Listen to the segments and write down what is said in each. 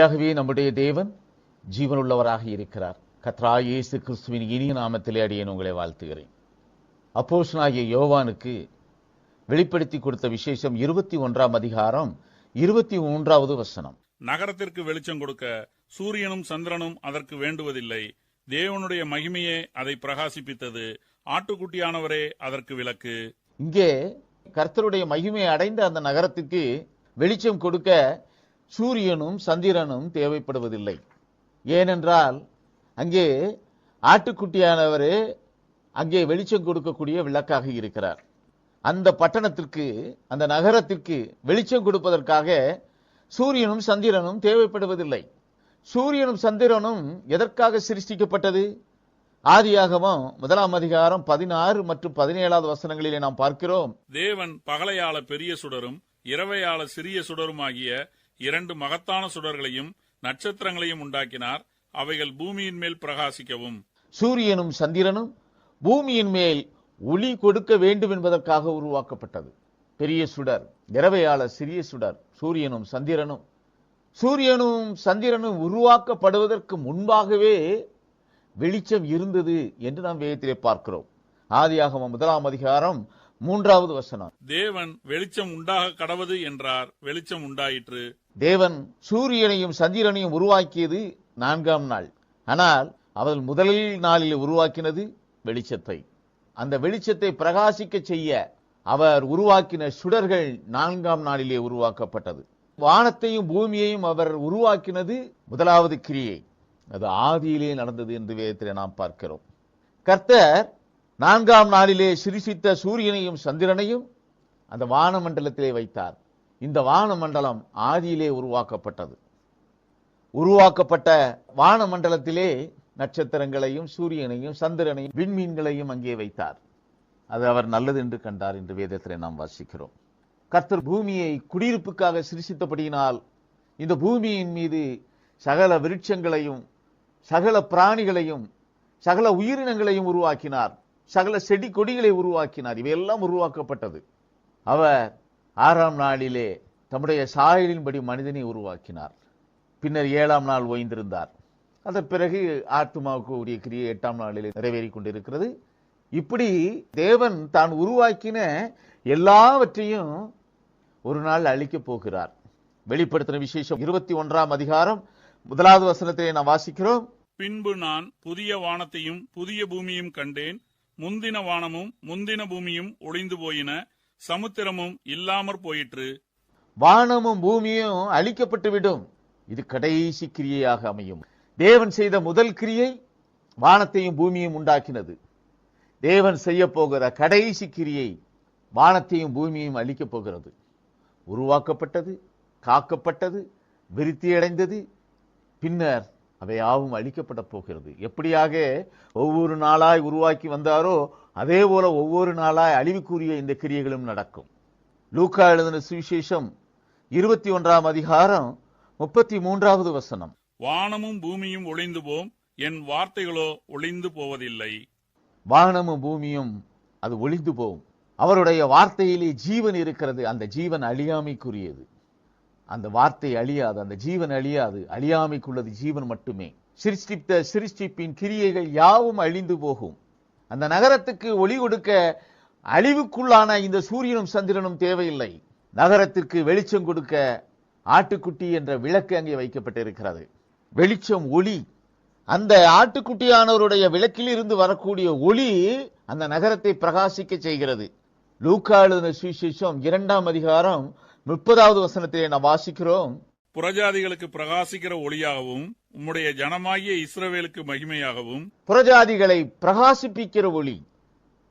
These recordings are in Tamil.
மெய்யாகவே நம்முடைய தேவன் ஜீவனுள்ளவராக இருக்கிறார். கத்ரா இயேசு கிறிஸ்துவின் இனிய நாமத்திலே அடியேன் உங்களை வாழ்த்துகிறேன். அப்போஸ்தலனாகிய யோவானுக்கு வெளிப்படுத்தி கொடுத்த விசேஷம் இருபத்தி ஒன்றாம் அதிகாரம் இருபத்தி மூன்றாவது வசனம். நகரத்திற்கு வெளிச்சம் கொடுக்க சூரியனும் சந்திரனும் அதற்கு வேண்டுவதில்லை. தேவனுடைய மகிமையே அதை பிரகாசிப்பித்தது. ஆட்டுக்குட்டியானவரே அதற்கு விளக்கு. இங்கே கர்த்தருடைய மகிமை அடைந்த அந்த நகரத்துக்கு வெளிச்சம் கொடுக்க சூரியனும் சந்திரனும் தேவைப்படுவதில்லை. ஏனென்றால் அங்கே ஆட்டுக்குட்டியானவர் அங்கே வெளிச்சம் கொடுக்கக்கூடிய விளக்காக இருக்கிறார். அந்த பட்டணத்திற்கு அந்த நகரத்திற்கு வெளிச்சம் கொடுப்பதற்காக சூரியனும் சந்திரனும் தேவைப்படுவதில்லை. சூரியனும் சந்திரனும் எதற்காக சிருஷ்டிக்கப்பட்டது? ஆதியாகவும் முதலாம் அதிகாரம் பதினாறு மற்றும் பதினேழாவது வசனங்களிலே நாம் பார்க்கிறோம். தேவன் பகலையாள பெரிய சுடரும் இரவையாள சிறிய சுடரும் ஆகிய இரண்டு மகத்தான சுடர்களையும் நட்சத்திரங்களையும் உண்டாக்கினார். அவைகள் பூமியின் மேல் பிரகாசிக்கவும். சூரியனும் சந்திரனும் பூமியின் மேல் ஒளி கொடுக்க வேண்டும் என்பதற்காக உருவாக்கப்பட்டது. பெரிய சுடர் இரவையாள சிறிய சுடர் சூரியனும் சந்திரனும். சூரியனும் சந்திரனும் உருவாக்கப்படுவதற்கு முன்பாகவே வெளிச்சம் இருந்தது என்று நாம் வேதத்திலே பார்க்கிறோம். ஆதியாக முதலாம் அதிகாரம் மூன்றாவது வசனம். தேவன் வெளிச்சம் உண்டாக கடவது என்றார் வெளிச்சம் உண்டாயிற்று. தேவன் சூரியனையும் சந்திரனையும் உருவாக்கியது நான்காம் நாள். ஆனால் அவர் முதலில் நாளில் உருவாக்கினது வெளிச்சத்தை. அந்த வெளிச்சத்தை பிரகாசிக்க செய்ய அவர் உருவாக்கின சுடர்கள் நான்காம் நாளிலே உருவாக்கப்பட்டது. வானத்தையும் பூமியையும் அவர் உருவாக்கினது முதலாவது கிரியை. அது ஆதியிலே நடந்தது என்று வேதத்திலே நாம் பார்க்கிறோம். கர்த்தர் நான்காம் நாளிலே சிரிசித்த சூரியனையும் சந்திரனையும் அந்த வானமண்டலத்திலே வைத்தார். இந்த வானமண்டலம் ஆதியிலே உருவாக்கப்பட்டது. உருவாக்கப்பட்ட வானமண்டலத்திலே நட்சத்திரங்களையும் சூரியனையும் சந்திரனையும் விண்மீன்களையும் அங்கே வைத்தார். அது அவர் நல்லது என்று கண்டார் என்று வேதத்திலே நாம் வாசிக்கிறோம். கர்த்தர் பூமியை குடியிருப்புக்காக சிரிசித்தபடியினால் இந்த பூமியின் மீது சகல விருட்சங்களையும் சகல பிராணிகளையும் சகல உயிரினங்களையும் உருவாக்கினார். சகல செடி கொடிகளை உருவாக்கினார். இவையெல்லாம் உருவாக்கப்பட்டது. அவர் ஆறாம் நாளிலே தம்முடைய சாயலின்படி மனிதனை உருவாக்கினார். பின்னர் ஏழாம் நாள் ஓய்ந்திருந்தார். அதன் பிறகு ஆத்மாவுக்கு உரிய கிரியை எட்டாம் நாளில் நிறைவேறி கொண்டிருக்கிறது. இப்படி தேவன் தான் உருவாக்கின எல்லாவற்றையும் ஒரு நாள் அழிக்கப் போகிறார். வெளிப்படுத்தின விசேஷம் இருபத்தி ஒன்றாம் அதிகாரம் முதலாவது வசனத்திலே நாம் வாசிக்கிறோம். பின்பு நான் புதிய வானத்தையும் புதிய பூமியும் கண்டேன். முந்தின வானமும் முந்தின பூமியும் ஒளிந்து போயின சமுத்திரமும் இல்லாமற் போயிற்று. வானமும் பூமியும் அழிக்கப்பட்டு விடும். இது கடைசி கிரியையாக அமையும். தேவன் செய்த முதல் கிரியை வானத்தையும் பூமியும் உண்டாக்கினது. தேவன் செய்ய போகிற கடைசி கிரியை வானத்தையும் பூமியும் அழிக்கப் போகிறது. உருவாக்கப்பட்டது காக்கப்பட்டது விருத்தியடைந்தது. பின்னர் அவை யாவும் அழிக்கப்பட போகிறது. எப்படியாக ஒவ்வொரு நாளாய் உருவாக்கி வந்தாரோ அதே போல ஒவ்வொரு நாளாய் அழிவுக்குரிய இந்த கிரியைகளும் நடக்கும். லூக்கா எழுதின சுவிசேஷம் இருபத்தி ஒன்றாம் அதிகாரம் முப்பத்தி மூன்றாவது வசனம். வானமும் பூமியும் ஒளிந்து போம் என் வார்த்தைகளோ ஒளிந்து போவதில்லை. வானமும் பூமியும் அது ஒளிந்து போகும் அவருடைய வார்த்தையிலே ஜீவன் இருக்கிறது அந்த ஜீவன் அழியாமைக்குரியது. அந்த வார்த்தை அழியாது அந்த ஜீவன் அழியாது. அழியாமைக்குள்ளது ஜீவன் மட்டுமே. சிருஷ்டித்த சிருஷ்டிப்பின் கிரியைகள் யாவும் அழிந்து போகும். அந்த நகரத்துக்கு ஒளி கொடுக்க அழிவுக்குள்ளான இந்த சூரியனும் சந்திரனும் தேவையில்லை. நகரத்திற்கு வெளிச்சம் கொடுக்க ஆட்டுக்குட்டி என்ற விளக்கு அங்கே வைக்கப்பட்டிருக்கிறது. வெளிச்சம் ஒளி. அந்த ஆட்டுக்குட்டியானவருடைய விளக்கில் இருந்து வரக்கூடிய ஒளி அந்த நகரத்தை பிரகாசிக்க செய்கிறது. லூக்கா எழுதின சுவிசேஷம் இரண்டாம் அதிகாரம் முப்பதாவது வசனத்திலே நாம் வாசிக்கிறோம். புறஜாதிகளுக்கு பிரகாசிக்கிற ஒளியாகவும் உம்முடைய ஜனமாகிய இஸ்ரவேலுக்கு மகிமையாகவும். புறஜாதிகளை பிரகாசிப்பிக்கிற ஒளி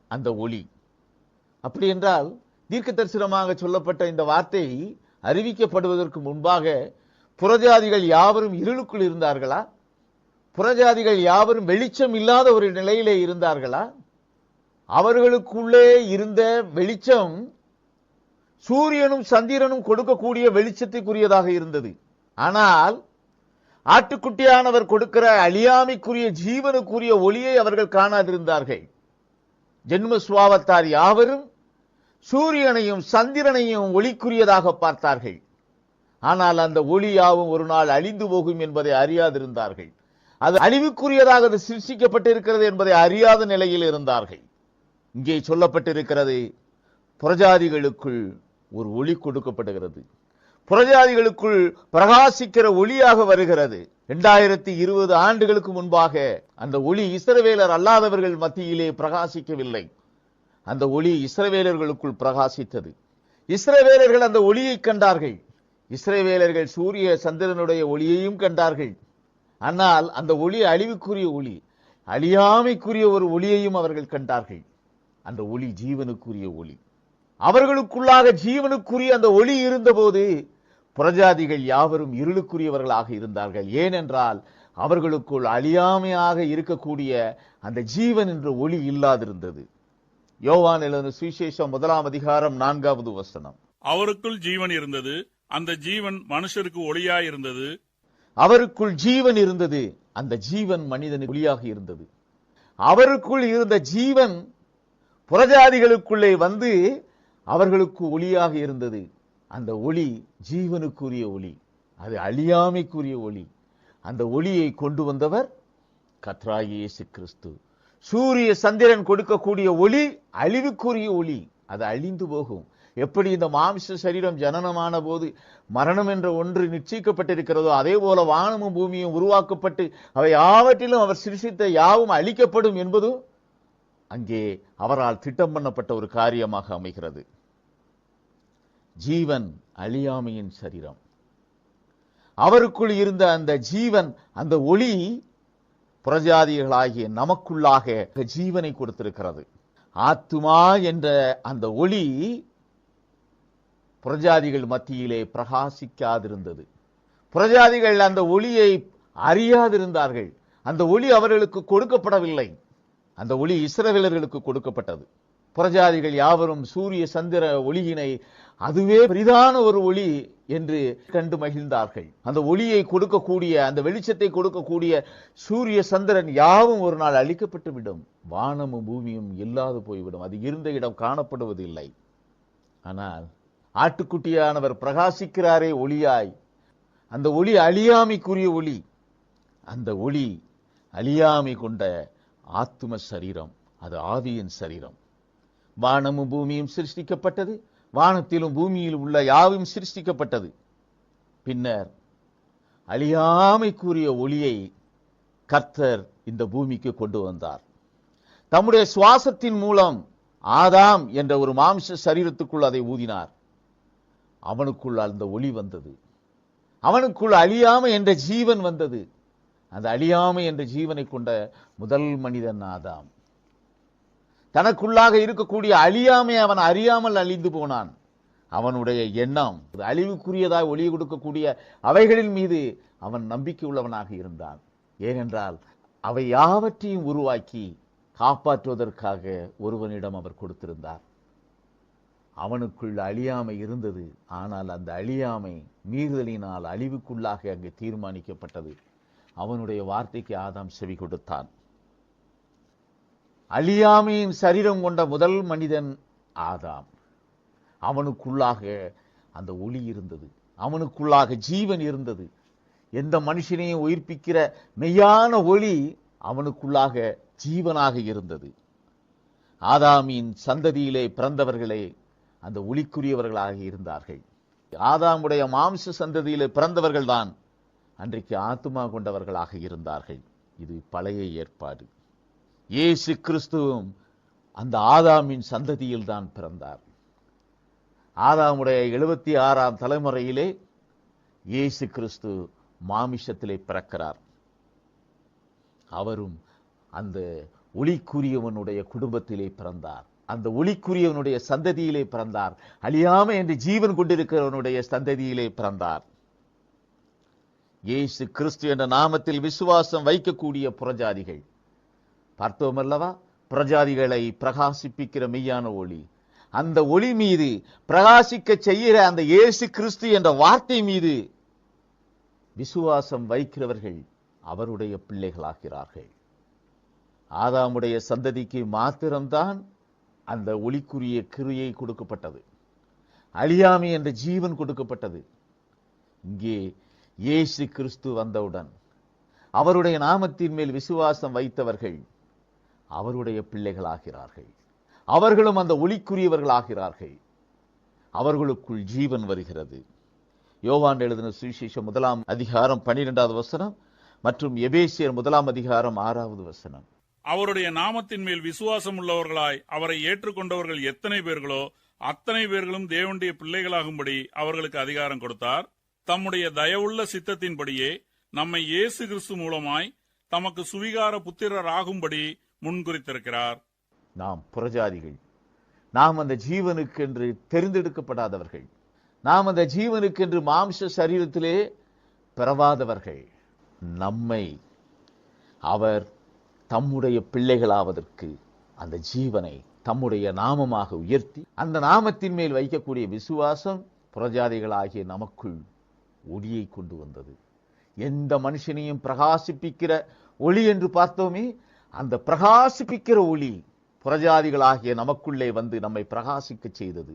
அந்த ஒளி. அப்படி என்றால் தீர்க்க தரிசனமாக சொல்லப்பட்ட இந்த வார்த்தை அறிவிக்கப்படுவதற்கு முன்பாக புறஜாதிகள் யாவரும் இருளுக்குள் இருந்தார்களா? புறஜாதிகள் யாவரும் வெளிச்சம் இல்லாத ஒரு நிலையிலே இருந்தார்களா? அவர்களுக்குள்ளே இருந்த வெளிச்சம் சூரியனும் சந்திரனும் கொடுக்கக்கூடிய வெளிச்சத்துக்குரியதாக இருந்தது. ஆனால் ஆட்டுக்குட்டியானவர் கொடுக்கிற அழியாமைக்குரிய ஜீவனுக்குரிய ஒளியை அவர்கள் காணாதிருந்தார்கள். ஜென்ம சுவாவத்தார் யாவரும் சூரியனையும் சந்திரனையும் ஒளிக்குரியதாக பார்த்தார்கள். ஆனால் அந்த ஒளியாவும் ஒரு நாள் அழிந்து போகும் என்பதை அறியாதிருந்தார்கள். அது அழிவுக்குரியதாக அது சிருஷ்டிக்கப்பட்டிருக்கிறது என்பதை அறியாத நிலையில் இருந்தார்கள். இங்கே சொல்லப்பட்டிருக்கிறது புரஜாதிகளுக்குள் ஒரு ஒளி கொடுக்கப்படுகிறது. புறஜாதிகளுக்குள் பிரகாசிக்கிற ஒளியாக வருகிறது. இரண்டாயிரத்தி இருபது ஆண்டுகளுக்கு முன்பாக அந்த ஒளி இஸ்ரவேலர் அல்லாதவர்கள் மத்தியிலே பிரகாசிக்கவில்லை. அந்த ஒளி இஸ்ரவேலர்களுக்குள் பிரகாசித்தது. இஸ்ரவேலர்கள் அந்த ஒளியை கண்டார்கள். இஸ்ரவேலர்கள் சூரிய சந்திரனுடைய ஒளியையும் கண்டார்கள். ஆனால் அந்த ஒளி அழிவுக்குரிய ஒளி அழியாமைக்குரிய ஒரு ஒளியையும் அவர்கள் கண்டார்கள். அந்த ஒளி ஜீவனுக்குரிய ஒளி. அவர்களுக்குள்ளாக ஜீவனுக்குரிய அந்த ஒளி இருந்தபோது புறஜாதிகள் யாவரும் இருளுக்குரியவர்களாக இருந்தார்கள். ஏனென்றால் அவர்களுக்குள் அழியாமையாக இருக்கக்கூடிய அந்த ஜீவன் என்ற ஒளி இல்லாதிருந்தது. யோவான் எழுதின சுவிசேஷம் முதலாம் அதிகாரம் நான்காவது வசனம். அவருக்குள் ஜீவன் இருந்தது அந்த ஜீவன் மனுஷருக்கு ஒளியாய் இருந்தது. அவருக்குள் ஜீவன் இருந்தது அந்த ஜீவன் மனிதன் ஒளியாக இருந்தது. அவருக்குள் இருந்த ஜீவன் புறஜாதிகளுக்குள்ளே வந்து அவர்களுக்கு ஒளியாக இருந்தது. அந்த ஒளி ஜீவனுக்குரிய ஒளி. அது அழியாமைக்குரிய ஒளி. அந்த ஒளியை கொண்டு வந்தவர் கத்ராயேசு இயேசு கிறிஸ்து. சூரிய சந்திரன் கொடுக்கக்கூடிய ஒளி அழிவுக்குரிய ஒளி. அது அழிந்து போகும். எப்படி இந்த மாம்ச சரீரம் ஜனனமான போது மரணம் என்ற ஒன்று நிச்சயிக்கப்பட்டிருக்கிறதோ அதே போல வானமும் பூமியும் உருவாக்கப்பட்டு அவை யாவற்றிலும் அவர் சிருஷித்த யாவும் அழிக்கப்படும் என்பதும் அங்கே அவரால் திட்டம் பண்ணப்பட்ட ஒரு காரியமாக அமைகிறது. ஜீவன் அழியாமையின் சரீரம். அவருக்குள் இருந்த அந்த ஜீவன் அந்த ஒளி புறஜாதிகளாகிய நமக்குள்ளாக ஜீவனை கொடுத்திருக்கிறது. ஆத்துமா என்ற அந்த ஒளி புறஜாதிகள் மத்தியிலே பிரகாசிக்காதிருந்தது. புறஜாதிகள் அந்த ஒளியை அறியாதிருந்தார்கள். அந்த ஒளி அவர்களுக்கு கொடுக்கப்படவில்லை. அந்த ஒளி இஸ்ரவேலர்களுக்கு கொடுக்கப்பட்டது. புறஜாதிகள் யாவரும் சூரிய சந்திர ஒளியினை அதுவே பெரிதான ஒரு ஒளி என்று கண்டு மகிழ்ந்தார்கள். அந்த ஒளியை கொடுக்கக்கூடிய அந்த வெளிச்சத்தை கொடுக்கக்கூடிய சூரிய சந்திரன் யாவும் ஒரு நாள் அழிக்கப்பட்டு விடும். வானமும் பூமியும் இல்லாது போய்விடும். அது இருந்த இடம் காணப்படுவதில்லை. ஆனால் ஆட்டுக்குட்டியானவர் பிரகாசிக்கிறாரே ஒளியாய். அந்த ஒளி அழியாமைக்குரிய ஒளி. அந்த ஒளி அழியாமை கொண்ட ஆத்தும சரீரம். அது ஆவியின் சரீரம். வானமும் பூமியும் சிருஷ்டிக்கப்பட்டது. வானத்திலும் பூமியில் உள்ள யாவும் சிருஷ்டிக்கப்பட்டது. பின்னர் அழியாமைக்குரிய ஒளியை கர்த்தர் இந்த பூமிக்கு கொண்டு வந்தார். தம்முடைய சுவாசத்தின் மூலம் ஆதாம் என்ற ஒரு மாம்ச சரீரத்துக்குள் அதை ஊதினார். அவனுக்குள் அந்த ஒளி வந்தது. அவனுக்குள் அழியாமை என்ற ஜீவன் வந்தது. அந்த அழியாமை என்ற ஜீவனை கொண்ட முதல் மனிதன் ஆதாம். தனக்குள்ளாக இருக்கக்கூடிய அழியாமை அவன் அறியாமல் அழிந்து போனான். அவனுடைய எண்ணம் அழிவுக்குரியதாய் ஒளி கொடுக்கக்கூடிய அவைகளின் மீது அவன் நம்பிக்கை உள்ளவனாக இருந்தான். ஏனென்றால் அவை யாவற்றையும் உருவாக்கி காப்பாற்றுவதற்காக ஒருவனிடம் அவர் கொடுத்திருந்தார். அவனுக்குள் அழியாமை இருந்தது ஆனால் அந்த அழியாமை மீறுதலினால் அழிவுக்குள்ளாக அங்கு தீர்மானிக்கப்பட்டது. அவனுடைய வார்த்தைக்கு ஆதாம் செவி கொடுத்தான். அழியாமையின் சரீரம் கொண்ட முதல் மனிதன் ஆதாம். அவனுக்குள்ளாக அந்த ஒளி இருந்தது. அவனுக்குள்ளாக ஜீவன் இருந்தது. எந்த மனுஷனையும் உயிர்ப்பிக்கிற மெய்யான ஒளி அவனுக்குள்ளாக ஜீவனாக இருந்தது. ஆதாமின் சந்ததியிலே பிறந்தவர்களே அந்த ஒளிக்குரியவர்களாக இருந்தார்கள். ஆதாமுடைய மாம்ச சந்ததியிலே பிறந்தவர்கள்தான் அன்றைக்கு ஆத்மா கொண்டவர்களாக இருந்தார்கள். இது பழைய ஏற்பாடு. இயேசு கிறிஸ்துவும் அந்த ஆதாமின் சந்ததியில் தான் பிறந்தார். ஆதாமுடைய எழுபத்தி ஆறாம் தலைமுறையிலே இயேசு கிறிஸ்து மாமிஷத்திலே பிறக்கிறார். அவரும் அந்த ஒளிக்குரியவனுடைய குடும்பத்திலே பிறந்தார். அந்த ஒளிக்குரியவனுடைய சந்ததியிலே பிறந்தார். அழியாமல் என்று ஜீவன் கொண்டிருக்கிறவனுடைய சந்ததியிலே பிறந்தார். இயேசு கிறிஸ்து என்ற நாமத்தில் விசுவாசம் வைக்கக்கூடிய புறஜாதிகள் பார்த்தோமல்லவா பிரஜாதிகளை பிரகாசிப்பிக்கிற மெய்யான ஒளி. அந்த ஒளி மீது பிரகாசிக்க செய்கிற அந்த இயேசு கிறிஸ்து என்ற வார்த்தை மீது விசுவாசம் வைக்கிறவர்கள் அவருடைய பிள்ளைகளாகிறார்கள். ஆதாமுடைய சந்ததிக்கு மாத்திரம்தான் அந்த ஒளிக்குரிய கிரியை கொடுக்கப்பட்டது. அழியாமை என்ற ஜீவன் கொடுக்கப்பட்டது. இங்கே இயேசு கிறிஸ்து வந்தவுடன் அவருடைய நாமத்தின் மேல் விசுவாசம் வைத்தவர்கள் அவருடைய பிள்ளைகளாகிறார்கள். அவர்களும் அந்த ஒளிக்குரியவர்களாகிறார்கள். அவர்களுக்குள் ஜீவன் வருகிறது. யோவான் எழுதின சுவிசேஷம் முதலாம் அதிகாரம் பன்னிரெண்டாவது வசனம் மற்றும் எபேசியர் முதலாம் அதிகாரம் ஆறாவது வசனம். அவருடைய நாமத்தின் மேல் விசுவாசம் உள்ளவர்களாய் அவரை ஏற்றுக்கொண்டவர்கள் எத்தனை பேர்களோ அத்தனை பேர்களும் தேவனுடைய பிள்ளைகளாகும்படி அவர்களுக்கு அதிகாரம் கொடுத்தார். தம்முடைய தயவுள்ள சித்தத்தின்படியே நம்மை இயேசு கிறிஸ்து மூலமாய் தமக்கு சுவிகார புத்திரர் ஆகும்படி முன்குறித்திருக்கிறார். நாம் புறஜாதிகள். நாம் அந்த ஜீவனுக்கு என்று தெரிந்தெடுக்கப்படாதவர்கள். நாம் அந்த ஜீவனுக்கு என்று மாம்ச சரீரத்திலே பிறவாதவர்கள். நம்மை அவர் தம்முடைய பிள்ளைகளாவதற்கு அந்த ஜீவனை தம்முடைய நாமமாக உயர்த்தி அந்த நாமத்தின் மேல் வைக்கக்கூடிய விசுவாசம் புறஜாதிகளாகிய நமக்குள் ஒளியை கொண்டு வந்தது. எந்த மனுஷனையும் பிரகாசிப்பிக்கிற ஒளி என்று பார்த்தோமே அந்த பிரகாசிப்பிக்கிற ஒளி புறஜாதிகளாகிய நமக்குள்ளே வந்து நம்மை பிரகாசிக்க செய்தது.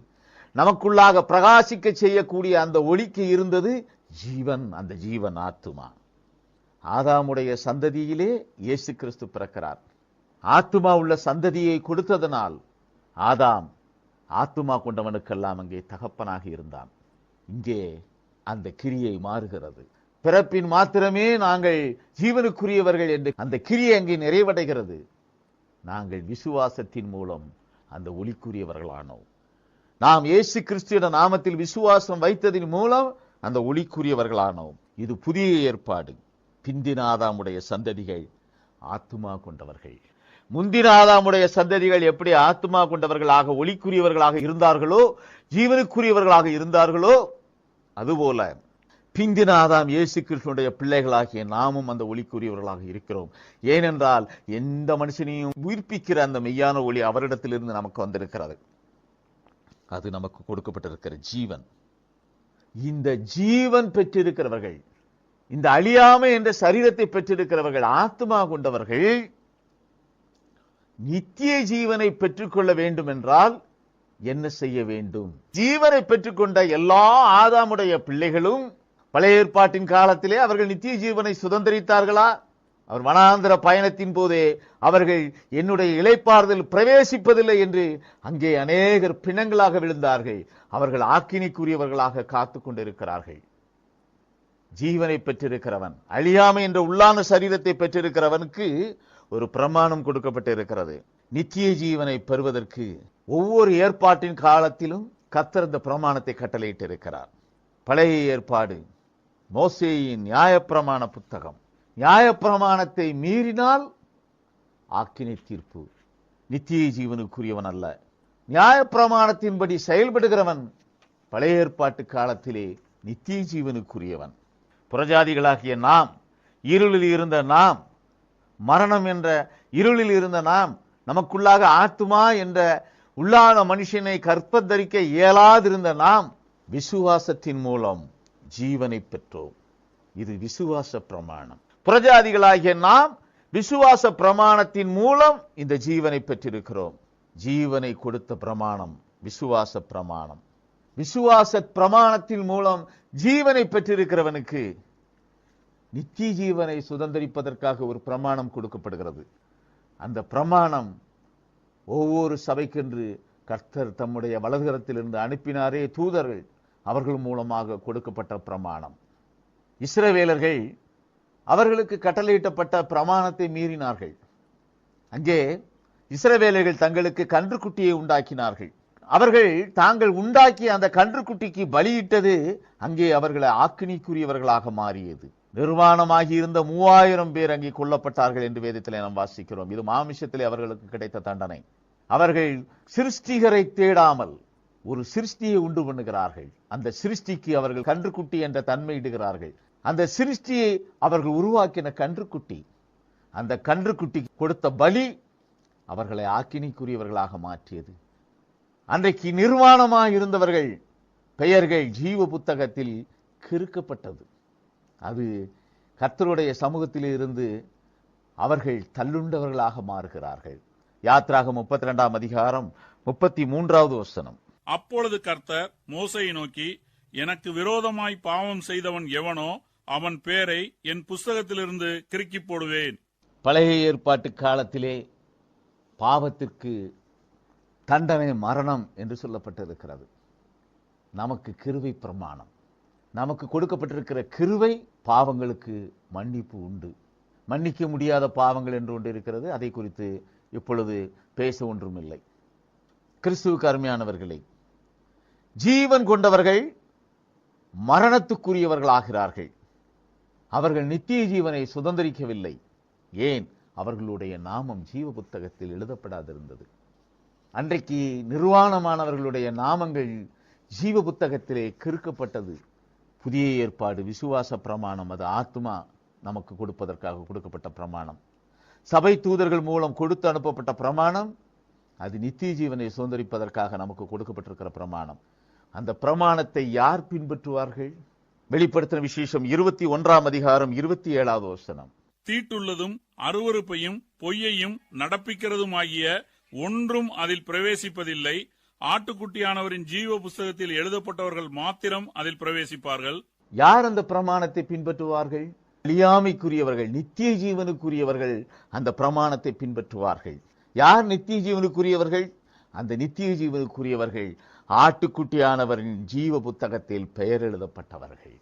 நமக்குள்ளாக பிரகாசிக்க செய்யக்கூடிய அந்த ஒளிக்கு இருந்தது ஜீவன் அந்த ஜீவன் ஆத்துமா. ஆதாமுடைய சந்ததியிலே இயேசு கிறிஸ்து பிறக்கிறார். ஆத்துமா உள்ள சந்ததியை கொடுத்ததனால் ஆதாம் ஆத்துமா கொண்டவனுக்கெல்லாம் அங்கே தகப்பனாக இருந்தான். இங்கே அந்த கிரியை மாறுகிறது. பிறப்பின் மாத்திரமே நாங்கள் ஜீவனுக்குரியவர்கள் என்று அந்த கிரியை அங்கே நிறைவடைகிறது. நாங்கள் விசுவாசத்தின் மூலம் அந்த ஒளிக்குரியவர்களானோம். நாம் இயேசு கிறிஸ்துவிட நாமத்தில் விசுவாசம் வைத்ததின் மூலம் அந்த ஒளிக்குரியவர்களானோம். இது புதிய ஏற்பாடு. பிந்தினாதாமுடைய சந்ததிகள் ஆத்துமா கொண்டவர்கள். முந்தினாதாமுடைய சந்ததிகள் எப்படி ஆத்துமா கொண்டவர்களாக ஒளிக்குரியவர்களாக இருந்தார்களோ ஜீவனுக்குரியவர்களாக இருந்தார்களோ அதுபோல பிந்தின ஆதாம் இயேசு கிருஷ்ணனுடைய பிள்ளைகளாகிய நாமும் அந்த ஒளிக்குரியவர்களாக இருக்கிறோம். ஏனென்றால் எந்த மனுஷனையும் உயிர்ப்பிக்கிற அந்த மெய்யான ஒளி அவரிடத்திலிருந்து நமக்கு வந்திருக்கிறது. அது நமக்கு கொடுக்கப்பட்டிருக்கிற ஜீவன். இந்த ஜீவன் பெற்றிருக்கிறவர்கள் இந்த அழியாமை என்ற சரீரத்தை பெற்றிருக்கிறவர்கள் ஆத்மா கொண்டவர்கள் நித்திய ஜீவனை பெற்றுக்கொள்ள வேண்டும் என்றால் என்ன செய்ய வேண்டும்? ஜீவனை பெற்றுக்கொண்ட எல்லா ஆதாமுடைய பிள்ளைகளும் பழைய ஏற்பாட்டின் காலத்திலே அவர்கள் நித்திய ஜீவனை சுதந்திரித்தார்களா? அவர் வனாந்திர பயணத்தின் போதே அவர்கள் என்னுடைய இளைப்பாறுதல் பிரவேசிப்பதில்லை என்று அங்கே அநேகர் பிணங்களாக விழுந்தார்கள். அவர்கள் ஆக்கினிக்குரியவர்களாக காத்து கொண்டிருக்கிறார்கள். ஜீவனை பெற்றிருக்கிறவன் அழியாமை என்ற உள்ளான சரீரத்தை பெற்றிருக்கிறவனுக்கு ஒரு பிரமாணம் கொடுக்கப்பட்டிருக்கிறது. நித்திய ஜீவனை பெறுவதற்கு ஒவ்வொரு ஏற்பாட்டின் காலத்திலும் கத்தர் இந்த பிரமாணத்தை கட்டளையிட்டிருக்கிறார். பழைய ஏற்பாடு மோசேயின் நியாயப்பிரமாண புத்தகம். நியாயப்பிரமாணத்தை மீறினால் ஆக்கினை தீர்ப்பு. நித்திய ஜீவனுக்குரியவன் அல்ல. நியாயப்பிரமாணத்தின்படி செயல்படுகிறவன் பழைய ஏற்பாட்டு காலத்திலே நித்திய ஜீவனுக்குரியவன். புறஜாதிகளாகிய நாம் இருளில் இருந்த நாம் மரணம் என்ற இருளில் இருந்த நாம் நமக்குள்ளாக ஆத்துமா என்ற உள்ளான மனுஷனை கற்பத்தரிக்க இயலாதிருந்த நாம் விசுவாசத்தின் மூலம் ஜீவனை பெற்றோம். இது விசுவாச பிரமாணம். புரஜாதிகளாகிய நாம் விசுவாச பிரமாணத்தின் மூலம் இந்த ஜீவனை பெற்றிருக்கிறோம். ஜீவனை கொடுத்த பிரமாணம் விசுவாச பிரமாணம். விசுவாச பிரமாணத்தின் மூலம் ஜீவனை பெற்றிருக்கிறவனுக்கு நித்திய ஜீவனை சுதந்திரிப்பதற்காக ஒரு பிரமாணம் கொடுக்கப்படுகிறது. அந்த பிரமாணம் ஒவ்வொரு சபைக்கென்று கர்த்தர் தம்முடைய வலதுகரத்திலிருந்து அனுப்பினாரே தூதர்கள். அவர்கள் மூலமாக கொடுக்கப்பட்ட பிரமாணம். இஸ்ரவேலர்கள் அவர்களுக்கு கட்டளையிட்டப்பட்ட பிரமாணத்தை மீறினார்கள். அங்கே இஸ்ரவேலர்கள் தங்களுக்கு கன்றுக்குட்டியை உண்டாக்கினார்கள். அவர்கள் தாங்கள் உண்டாக்கிய அந்த கன்றுக்குட்டிக்கு பலியிட்டது அங்கே அவர்களை ஆக்கினிக்குரியவர்களாக மாறியது. நிர்வாணமாகி இருந்த மூவாயிரம் பேர் அங்கே கொல்லப்பட்டார்கள் என்று வேதத்தில் நாம் வாசிக்கிறோம். இது மாமிஷத்திலே அவர்களுக்கு கிடைத்த தண்டனை. அவர்கள் சிருஷ்டிகரை தேடாமல் ஒரு சிருஷ்டியை உண்டு பண்ணுகிறார்கள். அந்த சிருஷ்டிக்கு அவர்கள் கன்றுக்குட்டி என்ற தன்மை இடுகிறார்கள். அந்த சிருஷ்டியை அவர்கள் உருவாக்கின கன்றுக்குட்டி அந்த கன்றுக்குட்டி கொடுத்த பலி அவர்களை ஆக்கினிக்குரியவர்களாக மாற்றியது. அன்றைக்கு நிர்வாணமாக இருந்தவர்கள் பெயர்கள் ஜீவ புத்தகத்தில் கிறுக்கப்பட்டது. அது கர்த்தருடைய சமூகத்தில் இருந்து அவர்கள் தள்ளுண்டவர்களாக மாறுகிறார்கள். யாத்ராக முப்பத்தி ரெண்டாம் அதிகாரம் முப்பத்தி மூன்றாவது வசனம். அப்பொழுது கர்த்தர் மோசையை நோக்கி எனக்கு விரோதமாய் பாவம் செய்தவன் எவனோ அவன் பேரை என் புஸ்தகத்திலிருந்து கிறுக்கிப் போடுவேன். பழைய ஏற்பாட்டு காலத்திலே பாவத்திற்கு தண்டனை மரணம் என்று சொல்லப்பட்டிருக்கிறது. நமக்கு கிருவை பிரமாணம். நமக்கு கொடுக்கப்பட்டிருக்கிற கிருவை பாவங்களுக்கு மன்னிப்பு உண்டு. மன்னிக்க முடியாத பாவங்கள் என்று ஒன்று இருக்கிறது. அதை குறித்து இப்பொழுது பேச ஒன்றும் இல்லை கிறிஸ்துவுக்கு அருமையானவர்களே ஜீவன் கொண்டவர்கள் மரணத்துக்குரியவர்களாகிறார்கள். அவர்கள் நித்திய ஜீவனை சுதந்திரிக்கவில்லை. ஏன்? அவர்களுடைய நாமம் ஜீவ புத்தகத்தில் எழுதப்படாதிருந்தது. அன்றைக்கு நிர்வாணமானவர்களுடைய நாமங்கள் ஜீவ புத்தகத்திலே கிறுக்கப்பட்டது. புதிய ஏற்பாடு விசுவாச பிரமாணம் அது ஆத்மா நமக்கு கொடுப்பதற்காக கொடுக்கப்பட்ட பிரமாணம். சபை தூதர்கள் மூலம் கொடுத்து அனுப்பப்பட்ட பிரமாணம் அது நித்திய ஜீவனை சுதந்திரிப்பதற்காக நமக்கு கொடுக்கப்பட்டிருக்கிற பிரமாணம். அந்த பிரமாணத்தை யார் பின்பற்றுவார்கள்? வெளிப்படுத்தின விசேஷம் இருபத்தி ஒன்றாம் அதிகாரம் இருபத்தி ஏழாவது வசனம். தீட்டுள்ளதும் அருவருப்பையும் பொய்யையும் நடப்பிக்கிறதுமாகிய ஒன்றும் அதில் பிரவேசிப்பதில்லை. ஆட்டுக்குட்டியானவரின் ஜீவ புஸ்தகத்தில் எழுதப்பட்டவர்கள் மாத்திரம் அதில் பிரவேசிப்பார்கள். யார் அந்த பிரமாணத்தை பின்பற்றுவார்கள்? அழியாமைக்குரியவர்கள் நித்திய ஜீவனுக்குரியவர்கள் அந்த பிரமாணத்தை பின்பற்றுவார்கள். யார் நித்திய ஜீவனுக்குரியவர்கள்? அந்த நித்திய ஜீவனுக்குரியவர்கள் ஆட்டுக்குட்டியானவரின் ஜீவ புத்தகத்தில் பெயர் எழுதப்பட்டவர்கள்.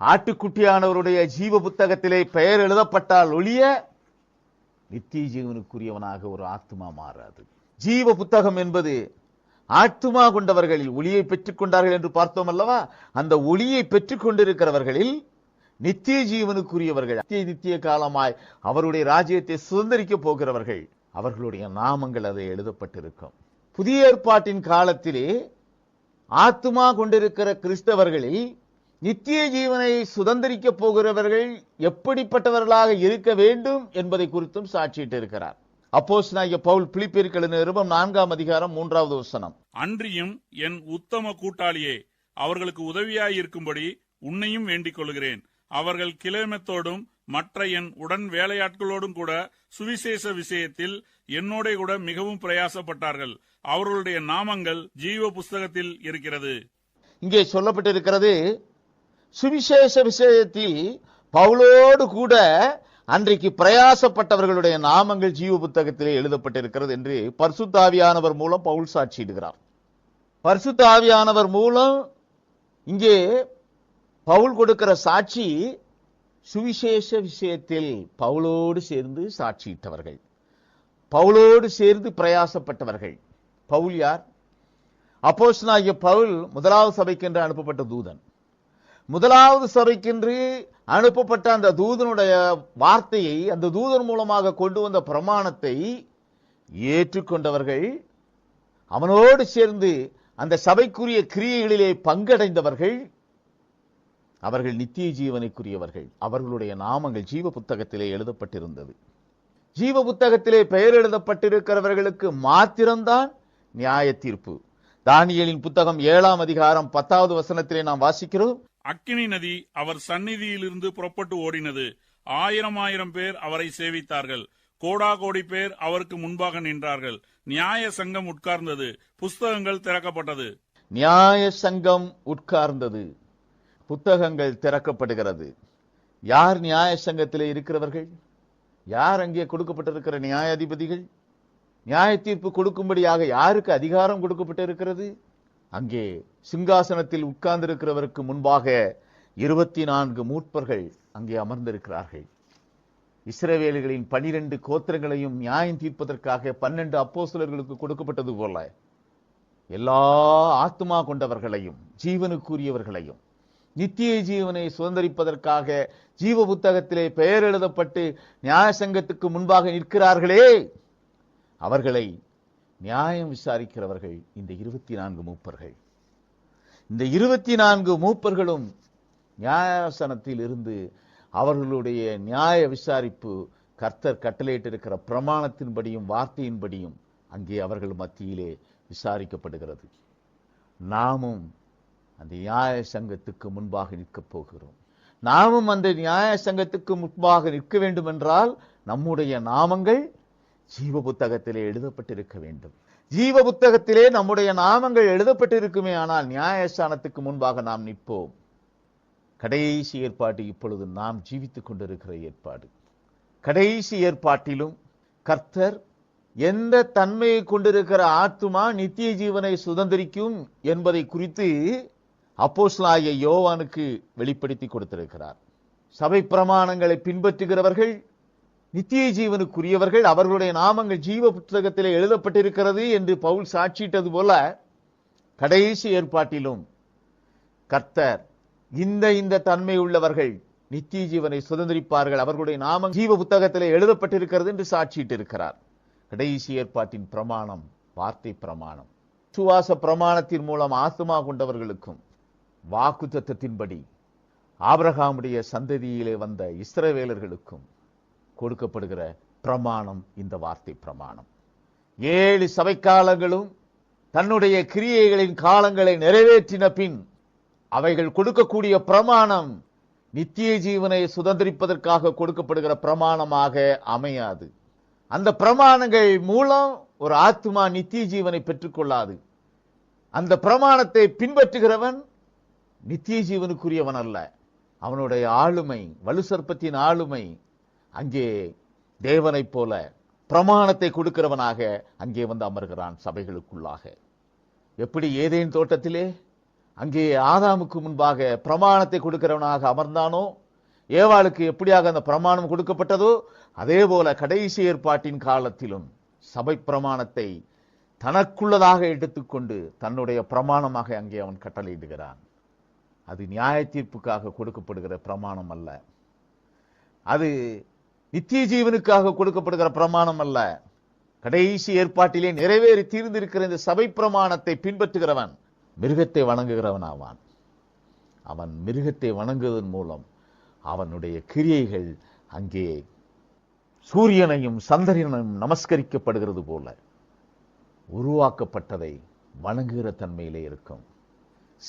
ஆட்டுக்குட்டியானவருடைய ஜீவ புத்தகத்திலே பெயர் எழுதப்பட்டால் ஒழிய நித்திய ஜீவனுக்குரியவனாக ஒரு ஆத்மா மாறாது. ஜீவ புத்தகம் என்பது ஆத்மா கொண்டவர்களில் ஒளியை பெற்றுக் கொண்டார்கள் என்று பார்த்தோம் அல்லவா? அந்த ஒளியை பெற்றுக் கொண்டிருக்கிறவர்களில் நித்திய ஜீவனுக்குரியவர்கள் நித்திய நித்திய காலமாய் அவருடைய ராஜ்யத்தை சுதந்திரிக்க போகிறவர்கள் அவர்களுடைய நாமங்கள் அதை எழுதப்பட்டிருக்கும். புதிய ஏற்பாட்டின் காலத்திலே ஆத்மா கொண்டிருக்கிற கிறிஸ்தவர்களில் நித்திய ஜீவனை சுதந்திரிக்கப் போகிறவர்கள் எப்படிப்பட்டவர்களாக இருக்க வேண்டும் என்பதை குறித்தும் சாட்சியிட்டு இருக்கிறார் அப்போஸ் பவுல் பிலிப்பியர்கள் நிருபம் நான்காம் அதிகாரம் மூன்றாவது வசனம். அன்றியும் என் உத்தம கூட்டாளியே அவர்களுக்கு உதவியாயிருக்கும்படி உன்னையும் வேண்டிக் கொள்கிறேன். அவர்கள் கிளேமத்தோடும் மற்ற என் உடன் வேலையாட்களோடும் கூட சுவிசேஷ விஷயத்தில் என்னோட கூட மிகவும் பிரயாசப்பட்டார்கள். அவர்களுடைய நாமங்கள் ஜீவ புஸ்தகத்தில் இருக்கிறது. இங்கே சொல்லப்பட்டிருக்கிறது சுவிசேஷ விஷயத்தில் பவுலோடு கூட அன்றைக்கு பிரயாசப்பட்டவர்களுடைய நாமங்கள் ஜீவ புத்தகத்திலே எழுதப்பட்டிருக்கிறது என்று பரிசுத்தாவியானவர் மூலம் பவுல் சாட்சியிடுகிறார். பரிசுத்தாவியானவர் மூலம் இங்கே பவுல் கொடுக்கிற சாட்சி சுவிசேஷ விஷயத்தில் பவுலோடு சேர்ந்து சாட்சியிட்டவர்கள். பவுலோடு சேர்ந்து பிரயாசப்பட்டவர்கள். பவுல் யார்? அப்போஸ்னாகிய பவுல் முதலாவது சபைக்கென்று அனுப்பப்பட்ட தூதன். முதலாவது சபைக்கென்று அனுப்பப்பட்ட அந்த தூதனுடைய வார்த்தையை அந்த தூதன் மூலமாக கொண்டு வந்த பிரமாணத்தை ஏற்றுக்கொண்டவர்கள் அவனோடு சேர்ந்து அந்த சபைக்குரிய கிரியைகளிலே பங்கடைந்தவர்கள் அவர்கள் நித்திய ஜீவனுக்குரியவர்கள். அவர்களுடைய நாமங்கள் ஜீவ புத்தகத்திலே எழுதப்பட்டிருந்தது. ஜீவ புத்தகத்திலே பெயர் எழுதப்பட்டிருக்கிறவர்களுக்கு மாத்திரம்தான் நியாய தீர்ப்பு. தானியேலின் புத்தகம் ஏழாம் அதிகாரம் பத்தாவது வசனத்திலே நாம் வாசிக்கிறோம். அக்கினி நதி அவர் சந்நிதியிலிருந்து புறப்பட்டு ஓடினது. ஆயிரம் ஆயிரம் பேர் அவரை சேவித்தார்கள். கோடா கோடி பேர் அவருக்கு முன்பாக நின்றார்கள். நியாய சங்கம் உட்கார்ந்தது. புஸ்தகங்கள் திறக்கப்பட்டது. நியாய சங்கம் உட்கார்ந்தது. புத்தகங்கள் திறக்கப்படுகிறது. யார் நியாய சங்கத்திலே இருக்கிறவர்கள்? யார் அங்கே கொடுக்கப்பட்டிருக்கிற நியாயாதிபதிகள்? நியாய தீர்ப்பு கொடுக்கும்படியாக யாருக்கு அதிகாரம் கொடுக்கப்பட்டிருக்கிறது? அங்கே சிங்காசனத்தில் உட்கார்ந்திருக்கிறவருக்கு முன்பாக இருபத்தி நான்கு மூப்பர்கள் அங்கே அமர்ந்திருக்கிறார்கள். இஸ்ரவேல்களின் பனிரெண்டு கோத்திரங்களையும் நியாயம் தீர்ப்பதற்காக பன்னெண்டு அப்போசலர்களுக்கு கொடுக்கப்பட்டது போல எல்லா ஆத்மா கொண்டவர்களையும் ஜீவனுக்குரியவர்களையும் நித்திய ஜீவனை சுதந்திரிப்பதற்காக ஜீவ புத்தகத்திலே பெயர் எழுதப்பட்டு நியாய சங்கத்துக்கு முன்பாக நிற்கிறார்களே. அவர்களை நியாயம் விசாரிக்கிறவர்கள் இந்த இருபத்தி நான்கு மூப்பர்கள். இந்த இருபத்தி நான்கு மூப்பர்களும் நியாயாசனத்தில் இருந்து அவர்களுடைய நியாய விசாரிப்பு கர்த்தர் கட்டளையிட்டிருக்கிற பிரமாணத்தின்படியும் வார்த்தையின்படியும் அங்கே அவர்கள் மத்தியிலே விசாரிக்கப்படுகிறது. நாமும் அந்த நியாய சங்கத்துக்கு முன்பாக நிற்கப் போகிறோம். நாமும் அந்த நியாய சங்கத்துக்கு முன்பாக நிற்க வேண்டும் என்றால் நம்முடைய நாமங்கள் ஜீவ புத்தகத்திலே எழுதப்பட்டிருக்க வேண்டும். ஜீவ புத்தகத்திலே நம்முடைய நாமங்கள் எழுதப்பட்டிருக்குமே ஆனால் நியாயஸ்தானத்துக்கு முன்பாக நாம் நிற்போம். கடைசி ஏற்பாடு இப்பொழுது நாம் ஜீவித்துக் கொண்டிருக்கிற ஏற்பாடு. கடைசி ஏற்பாட்டிலும் கர்த்தர் எந்த தன்மையை கொண்டிருக்கிற ஆத்துமா நித்திய ஜீவனை சுதந்திரிக்கும் என்பதை குறித்து அப்போஸ்லாய யோவானுக்கு வெளிப்படுத்தி கொடுத்திருக்கிறார். சபை பிரமாணங்களை பின்பற்றுகிறவர்கள் நித்திய ஜீவனுக்குரியவர்கள் அவர்களுடைய நாமங்கள் ஜீவ புத்தகத்திலே எழுதப்பட்டிருக்கிறது என்று பவுல் சாட்சியிட்டது போல கடைசி ஏற்பாட்டிலும் கர்த்தர் இந்த இந்த தன்மை உள்ளவர்கள் நித்திய ஜீவனை சுதந்திரிப்பார்கள் அவர்களுடைய நாமம் ஜீவ புத்தகத்திலே எழுதப்பட்டிருக்கிறது என்று சாட்சியிட்டு இருக்கிறார் கடைசி ஏற்பாட்டின் பிரமாணம் வார்த்தை பிரமாணம். சுவாச பிரமாணத்தின் மூலம் ஆத்மா கொண்டவர்களுக்கும் வாக்குத்தத்தின்படி ஆபிரகாமுடைய சந்ததியிலே வந்த இஸ்ரவேலர்களுக்கும் கொடுக்கப்படுகிற பிரமாணம் இந்த வார்த்தை பிரமாணம். ஏழு சபை காலங்களும் தன்னுடைய கிரியைகளின் காலங்களை நிறைவேற்றின பின் அவைகள் கொடுக்கக்கூடிய பிரமாணம் நித்திய ஜீவனை சுதந்திரிப்பதற்காக கொடுக்கப்படுகிற பிரமாணமாக அமையாது. அந்த பிரமாணங்கள் மூலம் ஒரு ஆத்மா நித்திய ஜீவனை பெற்றுக்கொள்ளாது. அந்த பிரமாணத்தை பின்பற்றுகிறவன் நித்திய ஜீவனுக்குரியவன் அல்ல. அவனுடைய ஆளுமை வலுசற்பத்தின் ஆளுமை அங்கே தேவனைப் போல பிரமாணத்தை கொடுக்கிறவனாக அங்கே வந்து அமர்கிறான் சபைகளுக்குள்ளாக. எப்படி ஏதேன் தோட்டத்திலே? அங்கே ஆதாமுக்கு முன்பாக பிரமாணத்தை கொடுக்கிறவனாக அமர்ந்தானோ? ஏவாளுக்கு எப்படியாக அந்த பிரமாணம் கொடுக்கப்பட்டதோ? அதே போல கடைசி ஏற்பாட்டின் காலத்திலும் சபை பிரமாணத்தை தனக்குள்ளதாக எடுத்துக்கொண்டு தன்னுடைய பிரமாணமாக அங்கே அவன் கட்டளையிடுகிறான். அது நியாய தீர்ப்புக்காக கொடுக்கப்படுகிற பிரமாணம் அல்ல. அது நித்திய ஜீவனுக்காக கொடுக்கப்படுகிற பிரமாணம் அல்ல. கடைசி ஏற்பாட்டிலே நிறைவேறி தீர்ந்திருக்கிற இந்த சபை பிரமாணத்தை பின்பற்றுகிறவன் மிருகத்தை வணங்குகிறவன் ஆவான். அவன் மிருகத்தை வணங்குவதன் மூலம் அவனுடைய கிரியைகள் அங்கே சூரியனையும் சந்திரனையும் நமஸ்கரிக்கப்படுகிறது போல உருவாக்கப்பட்டதை வணங்குகிற தன்மையிலே இருக்கும்.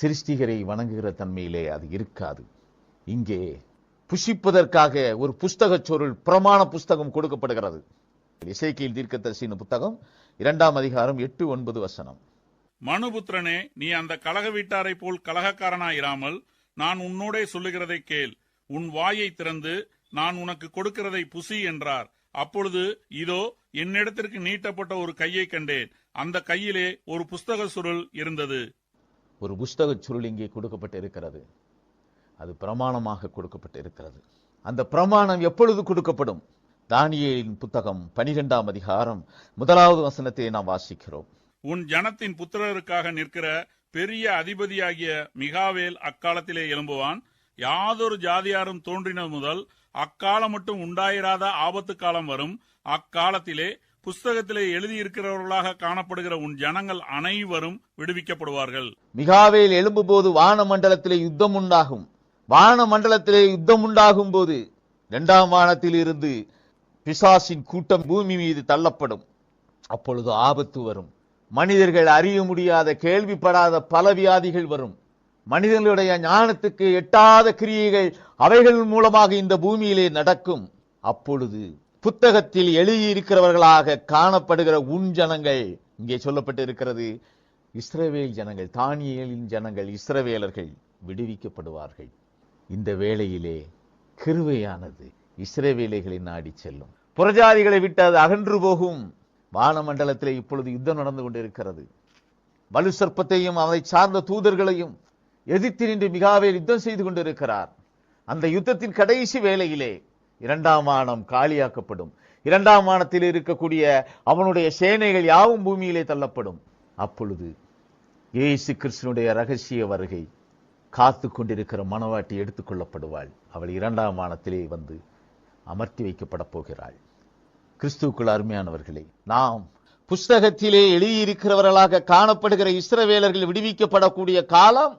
சிருஷ்டிகரை வணங்குகிற தன்மையிலே அது இருக்காது. இங்கே புஷிப்பதற்காக ஒரு புஸ்தக சொருள் பிரமாண புஸ்தகம் கொடுக்கப்படுகிறது. இசைக்கியல் தீர்க்கதரிசியின் புத்தகம் இரண்டாம் அதிகாரம் எட்டு ஒன்பது வசனம். மனுபுத்திரனே நீ அந்த கலக வீட்டாரைப் போல் கலகக்காரனாயிராமல் நான் உன்னோடே சொல்லுகிறதை கேள். உன் வாயை திறந்து நான் உனக்கு கொடுக்கிறதை புசி என்றார். அப்பொழுது இதோ என்னிடத்திற்கு நீட்டப்பட்ட ஒரு கையை கண்டேன். அந்த கையிலே ஒரு புஸ்தக சுருள் இருந்தது. ஒரு புஸ்தக சுருள் இங்கே கொடுக்கப்பட்டு இருக்கிறது அது பிரமாணமாக கொடுக்கப்பட்டு இருக்கிறது அந்த பிரமாணம் எப்பொழுது கொடுக்கப்படும்? தானியலின் புத்தகம் பனிரெண்டாம் அதிகாரம் முதலாவது வசனத்தை நாம் வாசிக்கிறோம். உன் ஜனத்தின் புத்திரருக்காக நிற்கிற பெரிய அதிபதியாகிய மிகாவேல் அக்காலத்திலே எழும்புவான். யாதொரு ஜாதியாரும் தோன்றினது முதல் அக்காலம் மட்டும் உண்டாயிராத ஆபத்து காலம் வரும். அக்காலத்திலே புஸ்தகத்திலே எழுதியிருக்கிறவர்களாக காணப்படுகிற உன் ஜனங்கள் அனைவரும் விடுவிக்கப்படுவார்கள். மிகாவேல் எழும்பும்போது வான மண்டலத்திலே யுத்தம் உண்டாகும். வான மண்டலத்திலே யுத்தம் உண்டாகும் போது இரண்டாம் வானத்தில் இருந்து பிசாசின் கூட்டம் பூமி மீது தள்ளப்படும். அப்பொழுது ஆபத்து வரும். மனிதர்கள் அறிய முடியாத கேள்விப்படாத பல வியாதிகள் வரும். மனிதர்களுடைய ஞானத்துக்கு எட்டாத கிரியைகள் அவைகள் மூலமாக இந்த பூமியிலே நடக்கும். அப்பொழுது புத்தகத்தில் எழுதியிருக்கிறவர்களாக காணப்படுகிற உன் ஜனங்கள் இங்கே சொல்லப்பட்டு இருக்கிறது இஸ்ரவேல் ஜனங்கள் தானியலின் ஜனங்கள் இஸ்ரவேலர்கள் விடுவிக்கப்படுவார்கள். இந்த வேளையிலே கிருவையானது இஸ்ரவேலைகளை நாடி செல்லும். புறஜாதிகளை விட்டு அது அகன்று போகும். வானமண்டலத்திலே இப்பொழுது யுத்தம் நடந்து கொண்டிருக்கிறது. வலு சர்ப்பத்தையும் அதை சார்ந்த தூதர்களையும் எதிர்த்து நின்று மிகாவே யுத்தம் செய்து கொண்டிருக்கிறார். அந்த யுத்தத்தின் கடைசி வேளையிலே இரண்டாம் வானம் காலியாக்கப்படும். இரண்டாம் வானத்தில் இருக்கக்கூடிய அவனுடைய சேனைகள் யாவும் பூமியிலே தள்ளப்படும். அப்பொழுது இயேசு கிறிஸ்துனுடைய ரகசிய வருகை காத்து கொண்டிருக்கிற மனவாட்டி எடுத்துக்கொள்ளப்படுவாள் அவள் இரண்டாம் வானத்திலே வந்து அமர்த்தி வைக்கப்பட போகிறாள். கிறிஸ்துக்குள் அருமையானவர்களே நாம் புஸ்தகத்திலே எழுதியிருக்கிறவர்களாக காணப்படுகிற இஸ்ரவேலர்கள் விடுவிக்கப்படக்கூடிய காலம்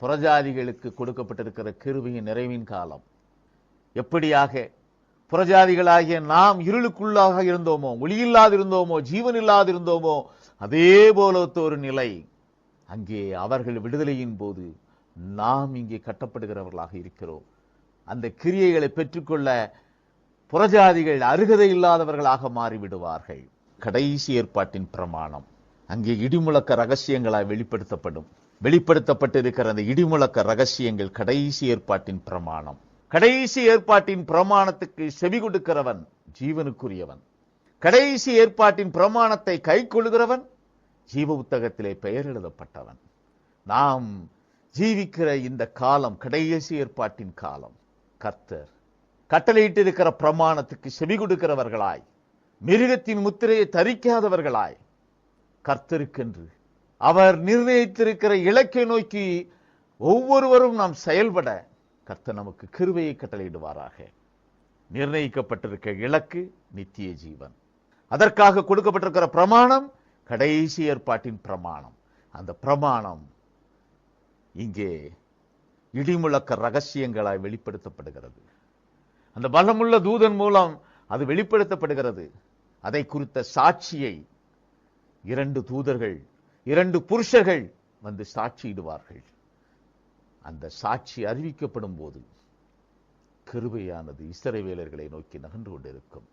புறஜாதிகளுக்கு கொடுக்கப்பட்டிருக்கிற கிருவியின் நிறைவின் காலம். எப்படியாக புறஜாதிகளாகிய நாம் இருளுக்குள்ளாக இருந்தோமோ ஒளியில்லாதிருந்தோமோ ஜீவன் இல்லாதிருந்தோமோ அதே போலத்த ஒரு நிலை. அங்கே அவர்கள் விடுதலையின் போது நாம் இங்கே கட்டப்படுகிறவர்களாக இருக்கிறோம். அந்த கிரியைகளை பெற்றுக்கொள்ள புறஜாதிகள் அருகதை இல்லாதவர்களாக மாறிவிடுவார்கள். கடைசி ஏற்பாட்டின் பிரமாணம். அங்கே இடிமுழக்க ரகசியங்களாய் வெளிப்படுத்தப்படும். வெளிப்படுத்தப்பட்டிருக்கிற அந்த இடிமுழக்க ரகசியங்கள் கடைசி ஏற்பாட்டின் பிரமாணம். கடைசி ஏற்பாட்டின் பிரமாணத்துக்கு செவி கொடுக்கிறவன் ஜீவனுக்குரியவன். கடைசி ஏற்பாட்டின் பிரமாணத்தை கை கொள்கிறவன் ஜீவ புத்தகத்திலே பெயர் எழுதப்பட்டவன். நாம் ஜீவிக்கிற இந்த காலம் கடைசி ஏற்பாட்டின் காலம் கர்த்தர் கட்டளையிட்டிருக்கிற பிரமாணத்துக்கு செவி கொடுக்கிறவர்களாய் மிருகத்தின் முத்திரையை தரிக்காதவர்களாய் கர்த்தருக்கென்று அவர் நிர்ணயித்திருக்கிற இலக்கை நோக்கி ஒவ்வொருவரும் நாம் செயல்பட கர்த்த நமக்கு கிருவையை கட்டளையிடுவாராக. நிர்ணயிக்கப்பட்டிருக்க இலக்கு நித்திய ஜீவன். அதற்காக கொடுக்கப்பட்டிருக்கிற பிரமாணம் கடைசி ஏற்பாட்டின் பிரமாணம். அந்த பிரமாணம் இங்கே இடிமுழக்க ரகசியங்களாய் வெளிப்படுத்தப்படுகிறது. அந்த பலமுள்ள தூதன் மூலம் அது வெளிப்படுத்தப்படுகிறது. அதை குறித்த சாட்சியை இரண்டு தூதர்கள் இரண்டு புருஷர்கள் வந்து சாட்சியிடுவார்கள். அந்த சாட்சி அறிவிக்கப்படும் போது கிருபையானது இஸ்ரவேலர்களை நோக்கி நகர்ந்து கொண்டிருக்கும்.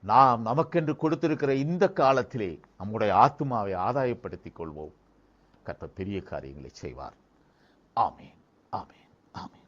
நாம் நமக்கென்று கொடுத்திருக்கிற இந்த காலத்திலே நம்முடைய ஆத்மாவை ஆதாயப்படுத்திக் கொள்வோம். கத்த பெரிய காரியங்களை செய்வார். ஆமேன். ஆமேன். ஆமேன்.